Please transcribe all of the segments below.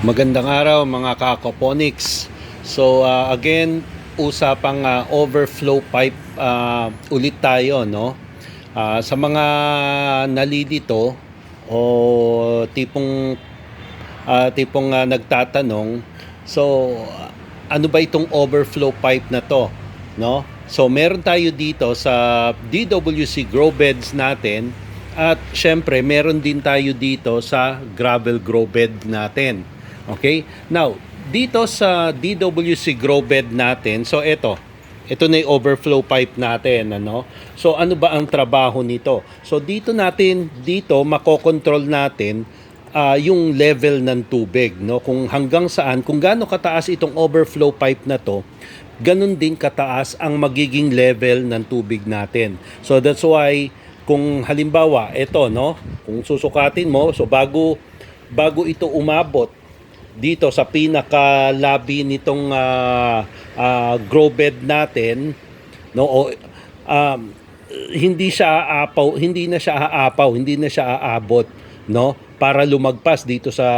Magandang araw mga kakoponics. So uh, again, usapang uh, overflow pipe uh, ulit tayo no. Uh, sa mga nalilito o tipong uh, tipong uh, nagtatanong, so ano ba itong overflow pipe na to, no? So meron tayo dito sa DWC grow beds natin at syempre meron din tayo dito sa gravel grow bed natin. Okay? Now, dito sa DWC grow bed natin, so ito, ito na yung overflow pipe natin, ano? So ano ba ang trabaho nito? So dito natin, dito makokontrol natin ah, yung level ng tubig, no? Kung hanggang saan, kung gaano kataas itong overflow pipe na to, ganun din kataas ang magiging level ng tubig natin. So that's why kung halimbawa ito no, kung susukatin mo, so bago bago ito umabot dito sa pinaka labi nitong ah, ah, grow bed natin no o um, hindi siya aapaw, hindi na siya aapaw, hindi na siya aabot, no? Para lumagpas dito sa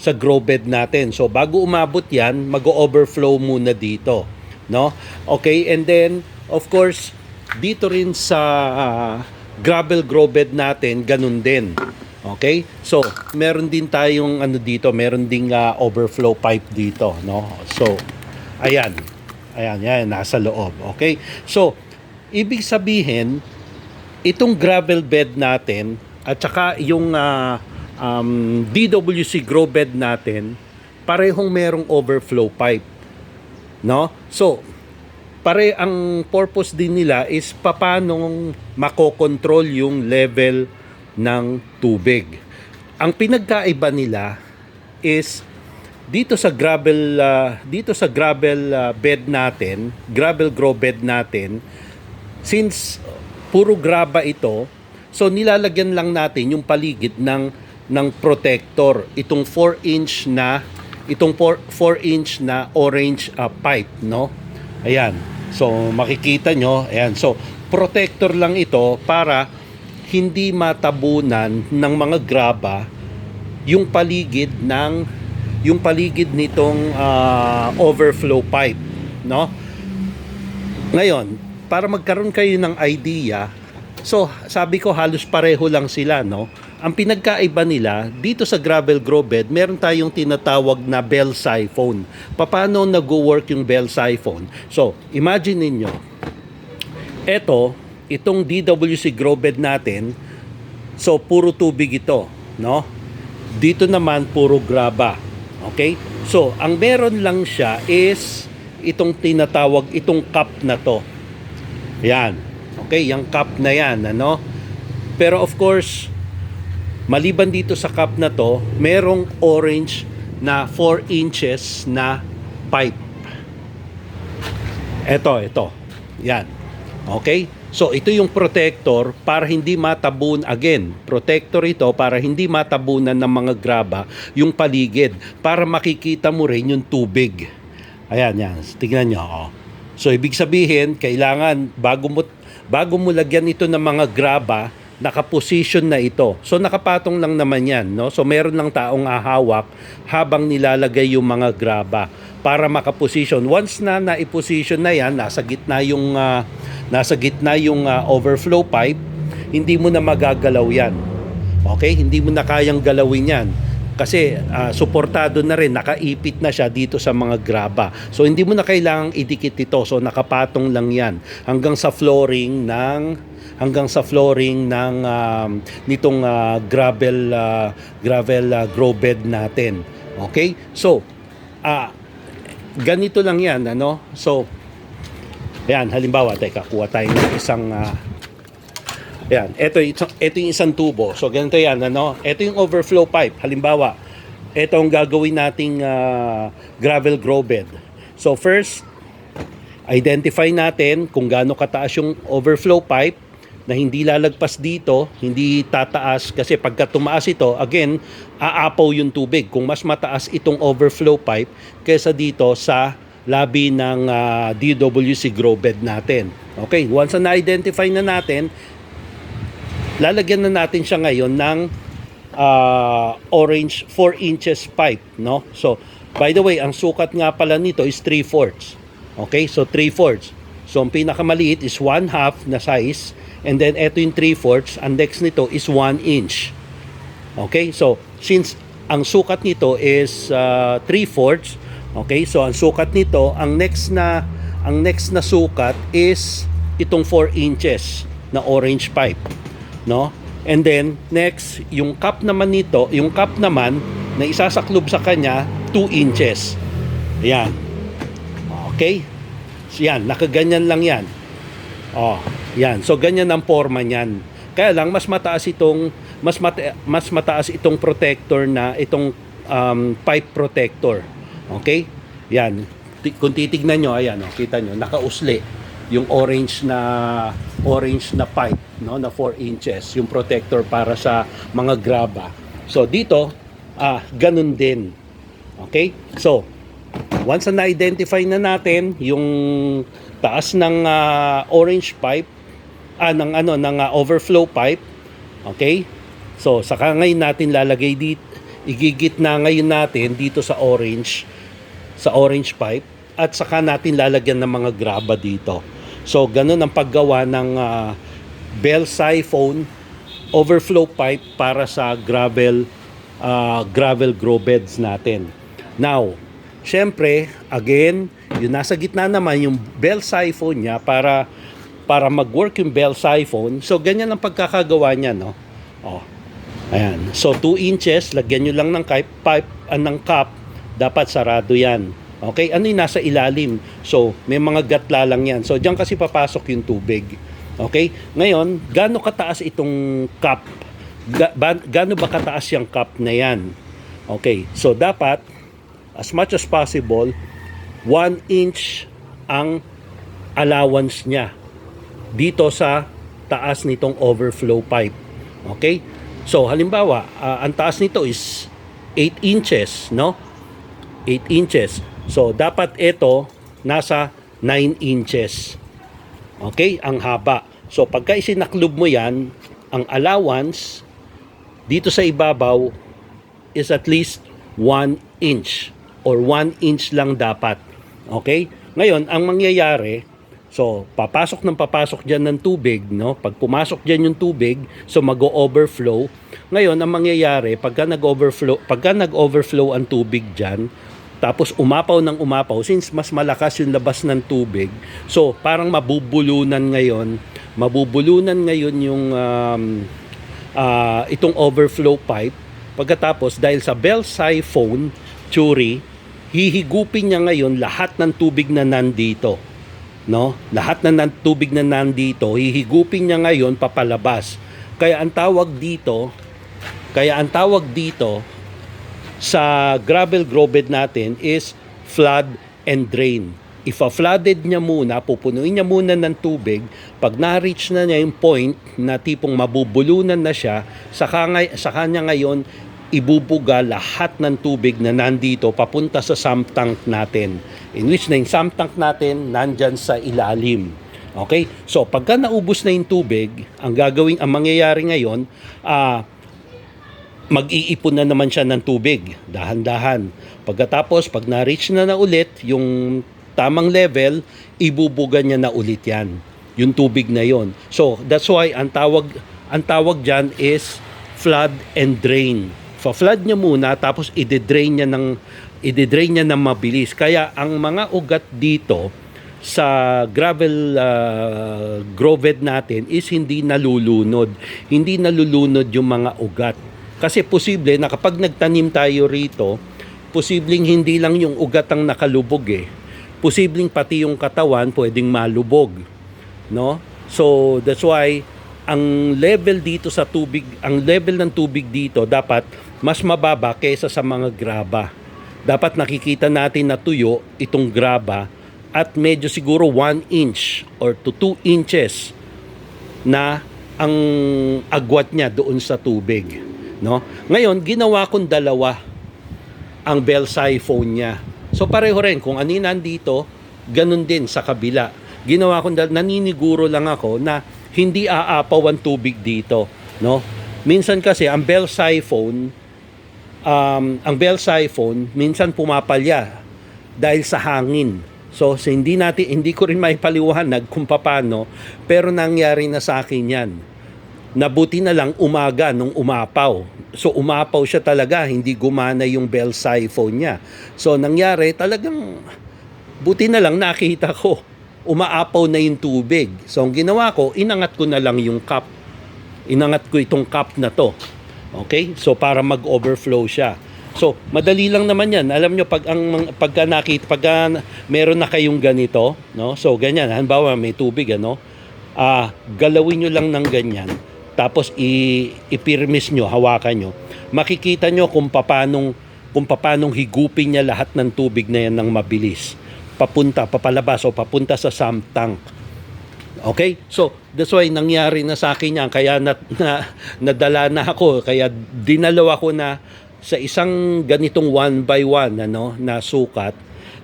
sa grow bed natin. So bago umabot 'yan, mag-overflow muna dito, no? Okay, and then of course, dito rin sa ah, gravel grow bed natin, ganun din. Okay? So, meron din tayong ano dito, meron ding ah, overflow pipe dito, no? So, ayan. Ayan, yan, nasa loob. Okay? So, ibig sabihin, itong gravel bed natin at saka yung ah, um, DWC grow bed natin, parehong merong overflow pipe. No? So, pare ang purpose din nila is papanong makokontrol yung level ng tubig. Ang pinagkaiba nila is dito sa gravel ah, dito sa gravel ah, bed natin, gravel grow bed natin, since puro graba ito, so nilalagyan lang natin yung paligid ng ng protector, itong 4 inch na itong 4, 4 inch na orange ah, pipe, no? Ayan. So makikita nyo, ayan. So protector lang ito para hindi matabunan ng mga graba yung paligid ng yung paligid nitong ah, overflow pipe, no? Ngayon, para magkaroon kayo ng idea, so sabi ko halos pareho lang sila, no? Ang pinagkaiba nila, dito sa gravel grow bed, meron tayong tinatawag na bell siphon. Paano nag-work yung bell siphon? So, imagine ninyo, eto, itong DWC grow bed natin, so puro tubig ito, no? Dito naman puro graba. Okay? So, ang meron lang siya is itong tinatawag, itong cup na to. Yan. Okay, yung cup na yan, ano? Pero of course, maliban dito sa cup na to, merong orange na 4 inches na pipe. Ito, ito. Yan. Okay? So, ito yung protector para hindi matabun again. Protector ito para hindi matabunan ng mga graba yung paligid. Para makikita mo rin yung tubig. Ayan, yan. Tingnan nyo. Oh. So, ibig sabihin, kailangan, bago mo, bago mo lagyan ito ng mga graba, nakaposition na ito. So, nakapatong lang naman yan. No? So, meron lang taong ahawak habang nilalagay yung mga graba para makaposition. Once na naiposition na yan, nasa gitna yung, ah, nasa gitna yung ah, overflow pipe, hindi mo na magagalaw yan. Okay? Hindi mo na kayang galawin yan. Kasi ah, suportado na rin, nakaipit na siya dito sa mga graba. So hindi mo na kailangang idikit ito. So nakapatong lang yan hanggang sa flooring ng hanggang sa flooring ng um, nitong ah, gravel ah, gravel ah, grow bed natin. Okay? So ah ganito lang 'yan, ano? So Ayan, halimbawa, teka, kuha tayo ng isang ah, Ayan, ito, ito, yung isang tubo. So, ganito yan, ano? Ito yung overflow pipe. Halimbawa, ito ang gagawin nating ah, gravel grow bed. So, first, identify natin kung gaano kataas yung overflow pipe na hindi lalagpas dito, hindi tataas kasi pagka tumaas ito, again, aapaw yung tubig. Kung mas mataas itong overflow pipe kaysa dito sa labi ng ah, DWC grow bed natin. Okay, once na na-identify na natin, lalagyan na natin siya ngayon ng ah, orange 4 inches pipe, no? So, by the way, ang sukat nga pala nito is 3 fourths. Okay? So, 3 fourths. So, ang pinakamaliit is 1 half na size. And then, eto yung 3 fourths. Ang next nito is 1 inch. Okay? So, since ang sukat nito is 3 fourths, okay? So, ang sukat nito, ang next na ang next na sukat is itong 4 inches na orange pipe, no? And then next, yung cup naman nito, yung cup naman na isasaklob sa kanya 2 inches. Ayan. Okay? So, yan, nakaganyan lang yan. Oh, yan. So ganyan ang forma niyan. Kaya lang mas mataas itong mas mata, mas mataas itong protector na itong um, pipe protector. Okay? Yan. Ti- Kung titignan nyo, ayan, oh, kita nyo, nakausli yung orange na orange na pipe no na 4 inches yung protector para sa mga graba. So dito ah ganun din. Okay? So once na na-identify na natin yung taas ng ah, orange pipe ah ng ano ng ah, overflow pipe okay? So saka ngayon natin lalagay dito igigit na ngayon natin dito sa orange sa orange pipe at saka natin lalagyan ng mga graba dito. So ganun ang paggawa ng ah, bell siphon overflow pipe para sa gravel ah, gravel grow beds natin now Siyempre, again, yung nasa gitna naman yung bell siphon niya para para mag-work yung bell siphon. So ganyan ang pagkakagawa niya, no? Oh. Ayan. So 2 inches, lagyan nyo lang ng pipe, pipe ah, ng cup, dapat sarado 'yan. Okay? Ano yung nasa ilalim? So, may mga gatla lang 'yan. So diyan kasi papasok yung tubig. Okay? Ngayon, gaano kataas itong cup? Ga- gaano ba kataas yung cup na 'yan? Okay. So dapat as much as possible, 1 inch ang allowance niya dito sa taas nitong overflow pipe. Okay? So, halimbawa, ah, ang taas nito is 8 inches, no? 8 inches. So, dapat ito nasa 9 inches. Okay? Ang haba. So, pagka isinaklob mo yan, ang allowance dito sa ibabaw is at least 1 inch or 1 inch lang dapat. Okay? Ngayon, ang mangyayari, so papasok ng papasok dyan ng tubig, no? Pag pumasok dyan yung tubig, so mag-overflow. Ngayon, ang mangyayari, pagka nag-overflow, pagka nag-overflow ang tubig dyan, tapos umapaw ng umapaw, since mas malakas yung labas ng tubig, so parang mabubulunan ngayon, mabubulunan ngayon yung um, ah, itong overflow pipe. Pagkatapos, dahil sa bell siphon, Churi, hihigupin niya ngayon lahat ng tubig na nandito. No? Lahat na ng tubig na nandito, hihigupin niya ngayon papalabas. Kaya ang tawag dito, kaya ang tawag dito sa gravel grow bed natin is flood and drain. If flooded niya muna, pupunuin niya muna ng tubig, pag na-reach na niya yung point na tipong mabubulunan na siya, saka, ngay- saka niya ngayon ibubuga lahat ng tubig na nandito papunta sa sump tank natin. In which na yung sump tank natin nandyan sa ilalim. Okay? So, pagka naubos na yung tubig, ang gagawing, ang mangyayari ngayon, ah, mag-iipon na naman siya ng tubig, dahan-dahan. Pagkatapos, pag na-reach na na ulit yung tamang level, ibubuga niya na ulit yan. Yung tubig na yon. So, that's why ang tawag ang tawag diyan is flood and drain. Fa-flood niya muna tapos i-drain niya ng i-drain niya ng mabilis. Kaya ang mga ugat dito sa gravel uh, grow bed natin is hindi nalulunod. Hindi nalulunod yung mga ugat. Kasi posible na kapag nagtanim tayo rito, posibleng hindi lang yung ugat ang nakalubog eh. Posibleng pati yung katawan pwedeng malubog. No? So that's why ang level dito sa tubig, ang level ng tubig dito dapat mas mababa kaysa sa mga graba. Dapat nakikita natin na tuyo itong graba at medyo siguro 1 inch or to 2 inches na ang agwat niya doon sa tubig. No? Ngayon, ginawa kong dalawa ang bell siphon niya. So pareho rin, kung ano yung nandito, ganun din sa kabila. Ginawa dal- naniniguro lang ako na hindi aapaw ang tubig dito. No? Minsan kasi ang bell siphon, um, ang bell siphon, minsan pumapalya dahil sa hangin. So, so hindi natin hindi ko rin maipaliwanag kung paano, pero nangyari na sa akin 'yan. Nabuti na lang umaga nung umapaw. So umapaw siya talaga, hindi gumana yung bell siphon niya. So nangyari talagang buti na lang nakita ko umaapaw na yung tubig. So ang ginawa ko, inangat ko na lang yung cup. Inangat ko itong cup na to. Okay? So para mag-overflow siya. So, madali lang naman 'yan. Alam nyo pag ang pagka nakita pagka meron na kayong ganito, no? So ganyan, halimbawa may tubig ano, ah galawin nyo lang ng ganyan. Tapos i ipirmis nyo, hawakan nyo. Makikita nyo kung papanong kung papanong higupin niya lahat ng tubig na yan ng mabilis. Papunta, papalabas o papunta sa sump tank. Okay? So, that's why nangyari na sa akin yan. Kaya na, na, nadala na ako. Kaya dinalawa ko na sa isang ganitong one by one ano, na sukat,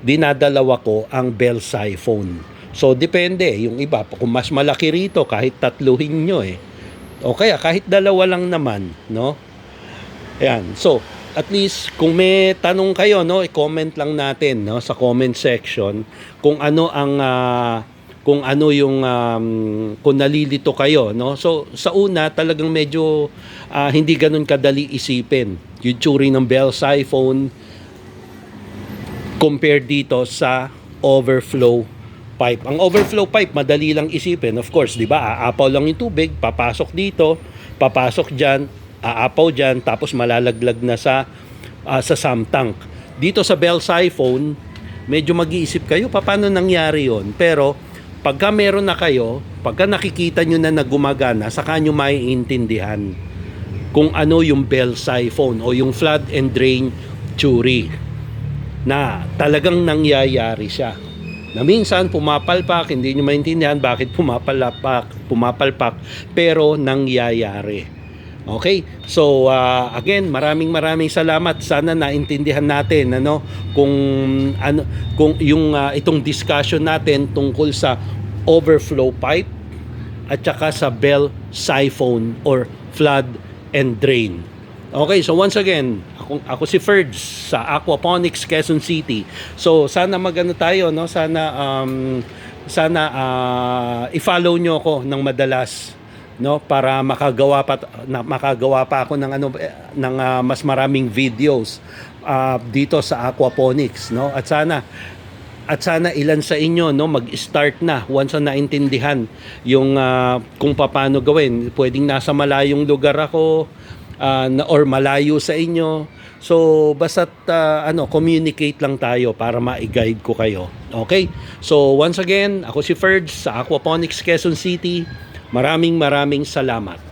dinadalawa ko ang bell siphon. So, depende. Yung iba, kung mas malaki rito, kahit tatluhin nyo eh. O kaya, kahit dalawa lang naman, no? Ayan. So, at least kung may tanong kayo, no, i-comment lang natin, no, sa comment section kung ano ang ah, kung ano yung um, kung nalilito kayo, no. So, sa una talagang medyo ah, hindi ganun kadali isipin. Yung tsuri ng bell siphon compared dito sa overflow pipe. Ang overflow pipe, madali lang isipin. Of course, di ba? Aapaw lang yung tubig, papasok dito, papasok dyan, aapaw dyan, tapos malalaglag na sa, ah, sa sump tank. Dito sa bell siphon, medyo mag-iisip kayo, paano nangyari yon Pero, pagka meron na kayo, pagka nakikita nyo na nagumagana, saka nyo maiintindihan kung ano yung bell siphon o yung flood and drain theory na talagang nangyayari siya. Na minsan pumapalpak, hindi nyo maintindihan bakit pumapalpak, pumapalpak, pero nangyayari. Okay? So uh, again, maraming maraming salamat. Sana naintindihan natin ano kung ano kung yung uh, itong discussion natin tungkol sa overflow pipe at saka sa bell siphon or flood and drain. Okay, so once again, ako, ako si Ferds sa Aquaponics Quezon City. So sana magano tayo no, sana um sana ah, i-follow nyo ako ng madalas no? Para makagawa pa na, makagawa pa ako ng ano eh, ng ah, mas maraming videos ah, dito sa aquaponics no? At sana at sana ilan sa inyo no? Mag-start na once na naintindihan yung ah, kung paano gawin. Pwedeng nasa malayong lugar ako na, or malayo sa inyo. So basta't ah, ano communicate lang tayo para ma-guide ko kayo. Okay? So once again ako si Ferds sa Aquaponics Quezon City. Maraming maraming salamat